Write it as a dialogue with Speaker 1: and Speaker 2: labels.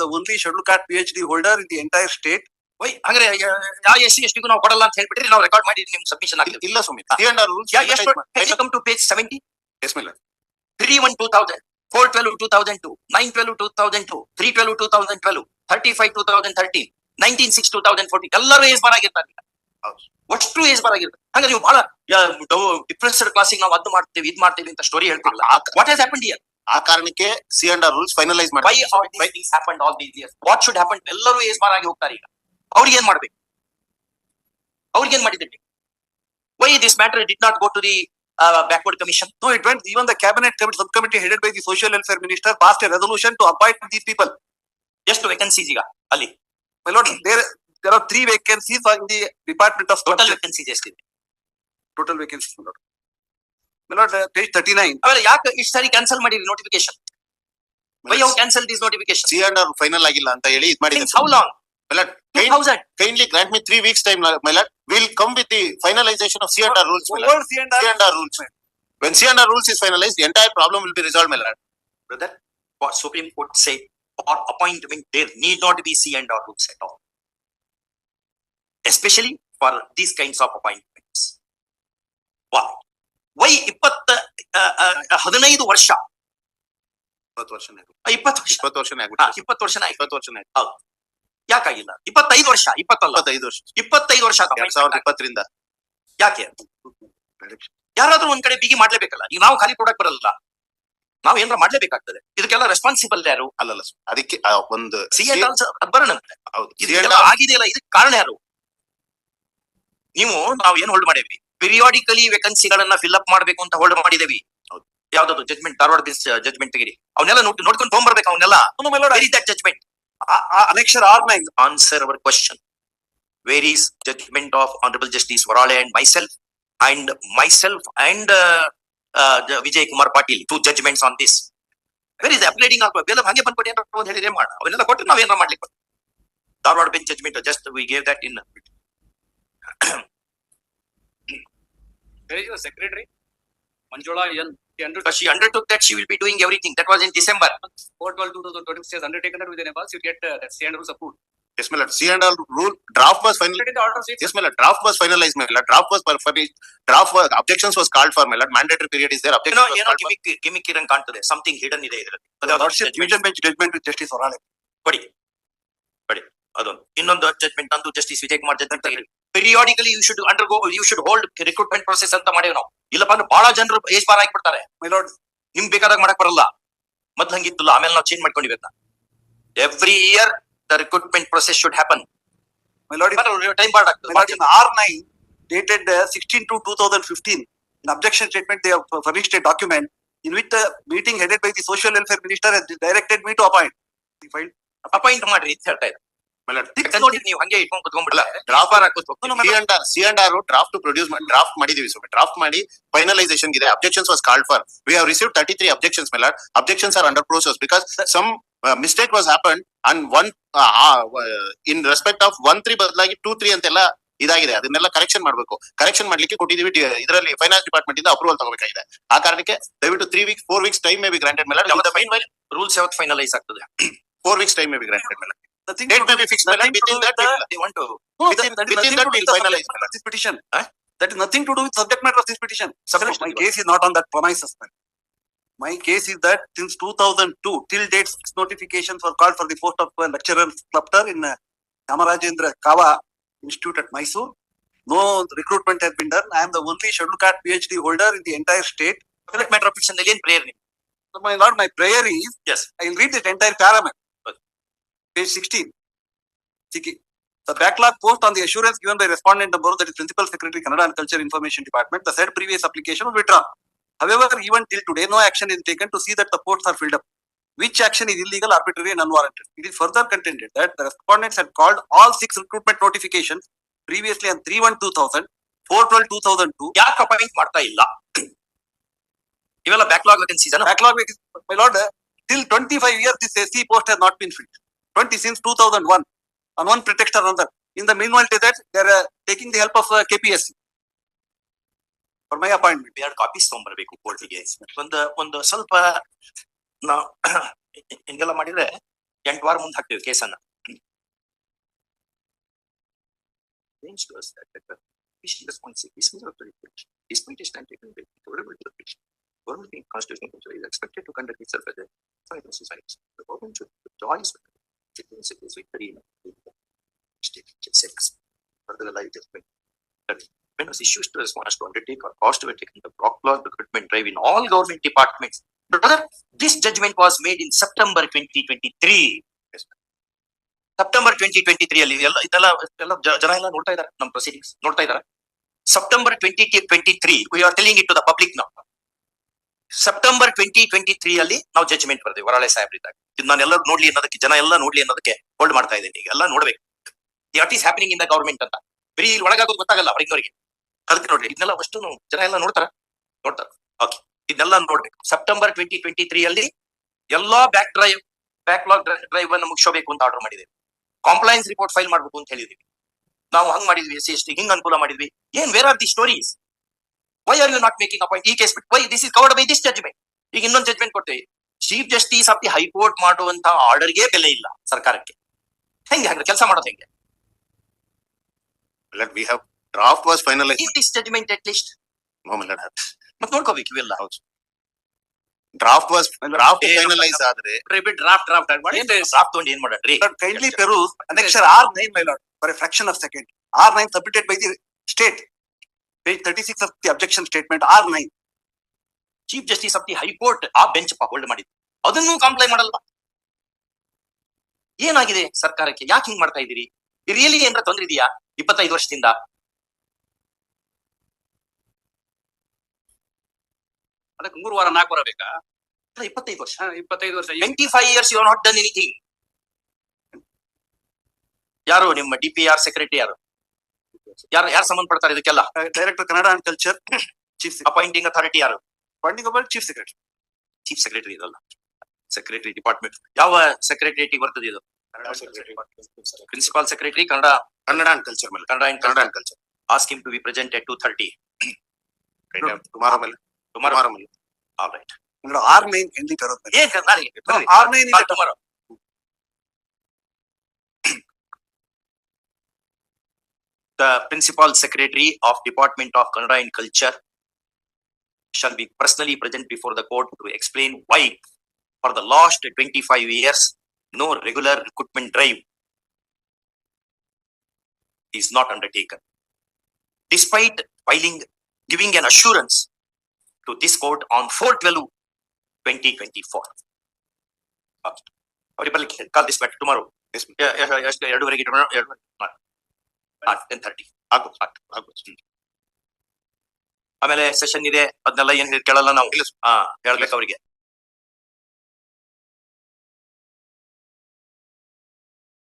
Speaker 1: the only scheduled caste PhD holder in the entire state.
Speaker 2: Why ಹಂಗ್ರೆ ಯಾವ S C ಎಸ್ಟಿಗೂ ನಾವು ಕೊಡಲ್ಲ ಅಂತ ಹೇಳ್ಬಿಟ್ರೆ ನಾವು ರೆಕಾರ್ಡ್ ಮಾಡಿ ನಿಮ್ ಸಬ್ಮಿಷನ್ ಆಗಿಲ್ಲ
Speaker 3: ಇಲ್ಲ ಸುಮಿತ್ ಅಂಡ್
Speaker 2: ಎಷ್ಟು come to page seventy
Speaker 3: S ಮೇಲೆ
Speaker 2: three one two thousand four twelve two thousand two nine twelve two thousand two three twelve two thousand twelve thirty five two thousand thirteen nineteen six two thousand fourteen ಎಲ್ಲರೂ age bar ಆಗಿರ್ತಾರೆ. ಅಷ್ಟು ಏಸ್ bar ಆಗಿರ್ತಾರೆ. ಹಂಗಾರೆ ನೀವು ಬಹಳ ಡಿಫ್ರೆನ್ಸ್ಡ್ ಕ್ಲಾಸಿಗೆ ನಾವು ಅದು ಮಾಡ್ತೀವಿ ಇದು ಮಾಡ್ತೀವಿ ಅಂತ ಸ್ಟೋರಿ ಹೇಳ್ತಿರಲ್ಲ. ವಾಟ್ ಹ್ಯಾಸ್ ಹ್ಯಾಪನ್ ಇಯರ್
Speaker 3: ಆ ಕಾರಣಕ್ಕೆ C and R rules finalise
Speaker 2: why all these happen all these years what should happen ಎಲ್ಲರೂ ಏಸ್ ಬಾರ್ ಆಗಿ ಹೋಗ್ತಾರೆ ಈಗ ಅವ್ರಿಗೆ ಏನ್ ಮಾಡ್ಬೇಕು ಅವ್ರಿಗೆ ಏನ್ ಮಾಡಿದ್ದೀರಿ why this matter did not go to the backward commission
Speaker 1: No, it went, even the cabinet committee, subcommittee headed by the social welfare minister passed a resolution to appoint these people.
Speaker 2: ಎಷ್ಟು vacancies ಈಗ ಅಲ್ಲಿ
Speaker 1: My lord, there, there are three vacancies in the Department of
Speaker 2: total
Speaker 1: Sculpture,
Speaker 2: vacancies ಎಷ್ಟಿದೆ
Speaker 1: total vacancies, my lord. My lord, uh, page thirty-nine,
Speaker 2: ಆಮೇಲೆ ಯಾಕೆ ಇಷ್ಟು ಸಾರಿ cancel ಮಾಡಿರಿ notification why how cancel this notification
Speaker 3: C and R final ಆಗಿಲ್ಲ ಅಂತ ಹೇಳಿ ಇದ್
Speaker 2: since how long two thousand
Speaker 3: kindly grant me three weeks time my lord will come with the finalisation of C and R rules
Speaker 1: Over C and R.
Speaker 3: C and R rules when C and R rules is finalized the entire problem will be resolved my lord
Speaker 2: brother what supreme court said for appointment there need not be c and r rules at all especially for these kinds of appointments why Why ಇಪ್ಪತ್ತ ಹದಿನೈದು ವರ್ಷ.
Speaker 3: ಇಪ್ಪತ್ತು ವರ್ಷನೇ
Speaker 2: ಇಪ್ಪತ್ತು ವರ್ಷ.
Speaker 3: ಇಪ್ಪತ್ತು ವರ್ಷನೇ
Speaker 2: ಇಪ್ಪತ್ತು ವರ್ಷ ಆಯ್ತು.
Speaker 3: ಇಪ್ಪತ್ತು ವರ್ಷನೇ ಆಗುತ್ತೆ.
Speaker 2: ಯಾಕಾಗಿಲ್ಲ? ಇಪ್ಪತ್ತೈದು ವರ್ಷ ಇಪ್ಪತ್ತಲ್ಲ?
Speaker 3: ಇಪ್ಪತ್ತೈದು ವರ್ಷ.
Speaker 2: ಇಪ್ಪತ್ತೈದು ವರ್ಷ
Speaker 3: ಎರಡ್ ಸಾವಿರದ ಇಪ್ಪತ್ತರಿಂದ.
Speaker 2: ಯಾಕೆ? ಯಾರಾದ್ರೂ ಒಂದ್ ಕಡೆ ಬಿಗಿ ಮಾಡ್ಲೇಬೇಕಲ್ಲ? ಈಗ ನಾವು ಖಾಲಿ ಕೊಡಕ್ ಬರಲ್ಲ. ನಾವು ಏನಾರ ಮಾಡ್ಲೇಬೇಕಾಗ್ತದೆ. ಇದಕ್ಕೆಲ್ಲ ರೆಸ್ಪಾನ್ಸಿಬಲ್ ಯಾರು?
Speaker 3: ಅಲ್ಲಲ್ಲ. ಅದಕ್ಕೆ ಒಂದು
Speaker 2: ಸಿ ಬರೋಣ.
Speaker 3: ಹೌದು.
Speaker 2: ಇದೆಲ್ಲ ಆಗಿದೆಯಲ್ಲ ಇದಕ್ಕೆ ಕಾರಣ ಯಾರು? ನೀವು ನಾವು ಏನ್ ಹೋಲ್ಡ್ ಮಾಡೇವಿ ಪಿರಿಯಾಡಿಕಲಿ ವೇಕನ್ಸಿಗಳನ್ನ ಫಿಲ್ ಅಪ್ ಮಾಡ್ಬೇಕು ಅಂತ ಹೋಲ್ಡ್ ಮಾಡಿದೇವಿ.
Speaker 3: ಯಾವ್ದಾದ್ರು
Speaker 2: ಯಾವ್ದದು? ಜಜ್ಮೆಂಟ್ ಧಾರವಾಡ ಜಜ್ಮೆಂಟ್ ತೆಗಿರಿ. ಅವನ್ನೆಲ್ಲ ನೋಡಿ ನೋಡ್ಕೊಂಡು ತೊಗೊಂಡ್ಬರ್ಬೇಕು ಅವನ್ನೆಲ್ಲ
Speaker 1: judgment annexure R
Speaker 2: answer our question where is judgment of honourable justice Varale and myself and myself and Vijay Kumar Patil two judgments on this very is upholding ಆಗ್ಬೇಕು ಎಲ್ಲ ಹಂಗೆ ಬಂದ್ಕೊಡಿ ಅಂತ ಒಂದು ಹೇಳಿದ್ರೆ ಮಾಡ? ಅವನ್ನೆಲ್ಲ ಕೊಟ್ಟು ನಾವೇನಾರ ಮಾಡ್ಲಿಕ್ಕೆ. Dharwad bench judgment just we gave that in
Speaker 4: There is a secretary, Manjula N. He undertook
Speaker 2: Because she undertook that she will be doing everything. That was in December.
Speaker 4: four twelve two thousand twenty six undertaken that within a month, you get uh, that stand rules approved.
Speaker 3: yes my lord C and R rule draft was final
Speaker 4: Already the order says
Speaker 3: yes my lord draft was finalized my lord draft was for draft was objections was called for my lord mandatory period is there
Speaker 2: ಏನೋ
Speaker 3: objections was
Speaker 2: ಏನೋ
Speaker 3: called for
Speaker 2: gimmick gimmick ಇರಂಗ್ ಕಾಣ್ತದೆ something hidden ಇದೆ ಇದರಲ್ಲಿ
Speaker 1: the lordship division bench judgment with justice Orale.
Speaker 2: ಕೊಡಿ ಕೊಡಿ ಅದೊಂದು ಇನ್ನೊಂದು judgement ನಂದು ಜಸ್ಟಿಸ್ ವಿಜಯ್ ಕುಮಾರ್ ಜಜ್ಮೆಂಟ್ ತೆಗಿರಿ periodically you should undergo you should hold recruitment process ಅಂತ ಮಾಡೇವ್ ನಾವು. ಇಲ್ಲಪ್ಪ ಅಂದ್ರೆ ಬಹಳ ಜನರು ಏಜ್ ಬಾರ್ ಹಾಕ್ಬಿಡ್ತಾರೆ ನಿಮ್ ಬೇಕಾದಾಗ ಮಾಡಕ್ ಬರಲ್ಲ. ಮತ್ ಹಂಗಿತ್ತಲ್ಲ ಆಮೇಲೆ ನಾವು ಚೇಂಜ್ ಮಾಡ್ಕೊಂಡಿವಿ ಅಂತ.
Speaker 1: Every year the
Speaker 2: recruitment process
Speaker 1: should happen
Speaker 2: time
Speaker 1: barred R nine dated sixteen two two thousand fifteen objection statement furnished document in meeting headed by the welfare minister directed me to appoint
Speaker 2: appoint ಮಾಡ್ರಿ ಅಂತ ಹೇಳ್ತಾ ಇದ್ದಾರೆ ನೀವು ಹಂಗೆ ಇಟ್ಕೊಂಡ್ ಕುತ್ಕೊಂಡ್ಬಿಡಲ್ಲ
Speaker 3: draft
Speaker 2: bar ಹಾಕೋದು
Speaker 3: C and R C and R draft produce draft ಮಾಡಿದೀವಿ ಸೊ ಡ್ರಾಫ್ಟ್ ಮಾಡಿ ಫೈನಲೈಸೇಷನ್ ಇದೆ objections was called for we have receive thirty three objections ಮೇಲೆ objections are under process because some mistake was happen and one in respect of one three ಬದಲಾಗಿ two three ಅಂತೆಲ್ಲ ಇದಾಗಿದೆ. ಅದನ್ನೆಲ್ಲ correction ಮಾಡಬೇಕು. Correction ಮಾಡ್ಲಿಕ್ಕೆ ಕೊಟ್ಟಿದೀವಿ. ಇದರಲ್ಲಿ ಫೈನಾನ್ಸ್ ಡಿಪಾರ್ಟ್ಮೆಂಟ್ ಇಂದ ಅಪ್ರೂವಲ್ ತಗೋಬೇಕಾಗಿದೆ. ಆ ಕಾರಣಕ್ಕೆ ದಯವಿಟ್ಟು three weeks four weeks time may be granted ಮೇಲೆ
Speaker 2: ರೂಲ್ಸ್ ಯಾವತ್ತು ಫೈನಲೈಸ್ ಆಗ್ತದೆ?
Speaker 3: Four weeks time may be granted ಮೇಲೆ
Speaker 1: the thing date may be
Speaker 3: fixed by.
Speaker 1: Within
Speaker 3: that,
Speaker 1: the,
Speaker 2: they want to.
Speaker 1: No,
Speaker 3: within
Speaker 1: that,
Speaker 3: within that
Speaker 1: will
Speaker 3: finalize.
Speaker 1: This petition.
Speaker 2: Huh?
Speaker 1: That is nothing to do with subject matter of this petition.
Speaker 2: Suppose
Speaker 1: my case is not on that premises. My case is that since 2002 till date, six notifications were called for the post of a lecturer cluster in uh, Kava Institute at Mysore. No recruitment has been done. I am the only scheduled card PhD holder in the entire state.
Speaker 2: Subject matter of petition, alien prayer.
Speaker 1: So my lord, my prayer is
Speaker 2: yes.
Speaker 1: I will read this entire paragraph page 16. The backlog post on the assurance given by respondent number that is Principal Secretary Canada and Culture Information Department, the said previous application was withdrawn. However, even till today, no action is taken to see that the posts are filled up. Which action is illegal, arbitrary, and unwarranted? It is further contended that the respondents had called all six recruitment notifications previously on 31 2000, 4 12 2002.
Speaker 2: ಯಾಕೆ appoint ಮಾಡ್ತಾ ಇಲ್ಲ ಇವೆಲ್ಲ backlog vacancies
Speaker 1: backlog vacancy my lord till twenty five years this S C post 20 since 2001 on one pretext or another. In the meanwhile to that, they are uh, taking the help of uh, KPSC. For my appointment.
Speaker 2: We are copies ತೊಗೊಂಬರ್ಬೇಕು ಕೋರ್ಟಿಗೆ ಒಂದು ಒಂದು ಸ್ವಲ್ಪ ನಾವು ಹಿಂಗೆಲ್ಲ ಮಾಡಿದ್ರೆ ಎಂಟು ವಾರ ಮುಂದೆ ಹಾಕ್ತೀವಿ ಕೇಸನ್ನ range to us that the patient responsibility is miserably patient. This point is taken by favorable to the patient. Government in constitutional control is expected to conduct itself as a science society. The government should join with the citizens of this victory in the state six. Further allow judgment that when was issues to response to undertake or cost to taken the block law recruitment drive in all government departments. Brother, this judgment was made in September twenty twenty-three. September twenty twenty three ಅಲ್ಲಿ ಎಲ್ಲ ಇದೆಲ್ಲ ಎಲ್ಲ ಜ- ಜನ ಎಲ್ಲ ನೋಡ್ತಾ ಇದಾರೆ ನಮ್ಮ ಪ್ರೊಸೀಡಿಂಗ್ಸ್ ನೋಡ್ತಾ ಇದಾರೆ September twenty twenty three we are telling it to the public ನಾವು ಸೆಪ್ಟೆಂಬರ್ ಟ್ವೆಂಟಿ ಟ್ವೆಂಟಿ ತ್ರೀ ಅಲ್ಲಿ ನಾವು ಜಜ್ಮೆಂಟ್ ಬರ್ತೀವಿ, ವರಾಳೆ ಸಾಹೇಬ್ರಿದ್ದಾಗ ಇದು ನಾನೆಲ್ಲ ನೋಡ್ಲಿ ಅನ್ನೋದಕ್ಕೆ, ಜನ ಎಲ್ಲ ನೋಡ್ಲಿ ಅನ್ನೋದಕ್ಕೆ ಹೋಲ್ಡ್ ಮಾಡ್ತಾ ಇದ್ದೀನಿ ಈಗ. ಎಲ್ಲ ನೋಡ್ಬೇಕು. What is happening in the government ಅಂತ. ಬರೀ ಇಲ್ಲಿ ಒಳಗಾಗೋದು ಗೊತ್ತಾಗಲ್ಲ ಹೊರಗಿನವರಿಗೆ ಅದಕ್ಕೆ ನೋಡ್ರಿ, ಇದನ್ನೆಲ್ಲ ಅಷ್ಟು ಜನ ಎಲ್ಲ ನೋಡ್ತಾರ? ನೋಡ್ತಾರ? ಓಕೆ ಇದನ್ನೆಲ್ಲ ನೋಡ್ಬೇಕು. ಸೆಪ್ಟೆಂಬರ್ ಟ್ವೆಂಟಿ ಟ್ವೆಂಟಿ ತ್ರೀ ಅಲ್ಲಿ ಎಲ್ಲಾ ಬ್ಯಾಕ್ ಡ್ರೈವ್ ಬ್ಯಾಕ್ಲಾಗ್ ಡ್ರೈವ್ ಅನ್ನು ಮುಗಿಸಬೇಕು ಅಂತ ಆರ್ಡರ್ ಮಾಡಿದ್ದೇವೆ. ಕಾಂಪ್ಲೈನ್ಸ್ ರಿಪೋರ್ಟ್ ಫೈಲ್ ಮಾಡಬೇಕು ಅಂತ ಹೇಳಿದ್ವಿ ನಾವು ಹಂಗ್ ಮಾಡಿದ್ವಿ ಎಸ್ ಟಿ ಹಿಂಗ್ ಅನುಕೂಲ ಮಾಡಿದ್ವಿ. ಏನ್ where are the stories why are you not making appoint ಈ ಕೇಸ್ ಬಿಟ್ಟು why this is covered by this judgment ಈಗ ಇನ್ನೊಂದು ಜಜ್ಮೆಂಟ್ ಕೊಡ್ತೇವೆ chief justice of the high court ಮಾಡುವಂತ ಆರ್ಡರ್ಗೆ ಬೆಲೆ ಇಲ್ಲ ಸರ್ಕಾರಕ್ಕೆ. ಹೆಂಗೆ ಹಾಗಾದ್ರೆ ಕೆಲಸ ಮಾಡೋದು ಹೆಂಗೆ?
Speaker 3: We have draft was finalized.
Speaker 2: In this
Speaker 3: judgment at least.
Speaker 2: ಮತ್ತೆ ನೋಡ್ಕೋಬೇಕು ಇವೆಲ್ಲ.
Speaker 3: Draft was draft
Speaker 2: draft
Speaker 3: finalized ಆದ್ರೆ
Speaker 4: ಡ್ರಾಫ್ಟ್ ಡ್ರಾಫ್ಟ್ ಮಾಡಿ
Speaker 2: ಡ್ರಾಫ್ಟ್ ತಗೊಂಡು ಏನ್ ಮಾಡ್ರಿ
Speaker 1: kindly peruse annexure R nine, my lord, for a fraction of second. R nine submitted by the state. Page thirty-six of the objection statement, R nine.
Speaker 2: Chief justice of the high court ಆ bench hold ಮಾಡಿದ್ರು ಅದನ್ನೂ comply ಮಾಡಲ್ಲ ಏನಾಗಿದೆ ಸರ್ಕಾರಕ್ಕೆ? ಯಾಕೆ ಹಿಂಗ್ ಮಾಡ್ತಾ ಇದೀರಿ ರಿಯಲಿ ಏನಾರ ತೊಂದ್ರೆ ಇದೆಯಾ? ಇಪ್ಪತ್ತೈದು ವರ್ಷದಿಂದ?
Speaker 4: ಅದಕ್ಕೆ ಮೂರು ವಾರ ನಾಲ್ಕು ವಾರ ಬೇಕಾ?
Speaker 2: ಇಪ್ಪತ್ತೈದು ವರ್ಷ.
Speaker 4: ಇಪ್ಪತ್ತೈದು ವರ್ಷ.
Speaker 2: Twenty five years you not done anything ಯಾರು ನಿಮ್ಮ ಡಿ ಪಿ ಆರ್ ಸೆಕ್ರೆಟರಿ ಯಾರು? ಯಾರು ಯಾರು ಸಂಬಂಧ ಪಡ್ತಾರೆ
Speaker 1: ಇದಕ್ಕೆಲ್ಲ director Kannada and culture chief
Speaker 2: appointing authority ಯಾರು?
Speaker 1: Funding about chief secretary
Speaker 2: chief secretary ಇದಲ್ಲ. ಸೆಕ್ರೆಟರಿ ಡಿಪಾರ್ಟ್ಮೆಂಟ್ ಯಾವ ಸೆಕ್ರೆಟರಿ ಬರ್ತದೆ ಇದು? Kannada principal secretary
Speaker 3: Kannada Kannada and culture ಮೇಲೆ.
Speaker 2: Kannada and
Speaker 3: Kannada and culture
Speaker 2: asking to be present at two thirty
Speaker 3: tomorrow ಮೇಲೆ.
Speaker 2: Tomorrow
Speaker 3: morrow ಮೇಲೆ.
Speaker 2: All right remain
Speaker 1: ಎಲ್ಲಿ ಕರೋ remain tomorrow The
Speaker 2: principal secretary of Department of Kannada and Culture shall be personally present before the court to explain why for the last twenty-five years, no regular recruitment drive is not undertaken. Despite filing, giving an assurance to this court on 4-12-2024. ಅವ್ರಿಗೆ ಬರ್ಲಿಕ್ಕೆ call this back tomorrow
Speaker 3: Yes, ma'am.
Speaker 2: ಎಷ್ಟು ಎರಡೂವರೆಗೆ ten
Speaker 3: thirty ಆಗು ಆಗು.
Speaker 2: ಆಮೇಲೆ session ಇದೆ. ಅದನ್ನೆಲ್ಲ ಏನ್ ಕೇಳಲ್ಲ ನಾವು. ಹೇಳ್ಬೇಕು ಅವ್ರಿಗೆ.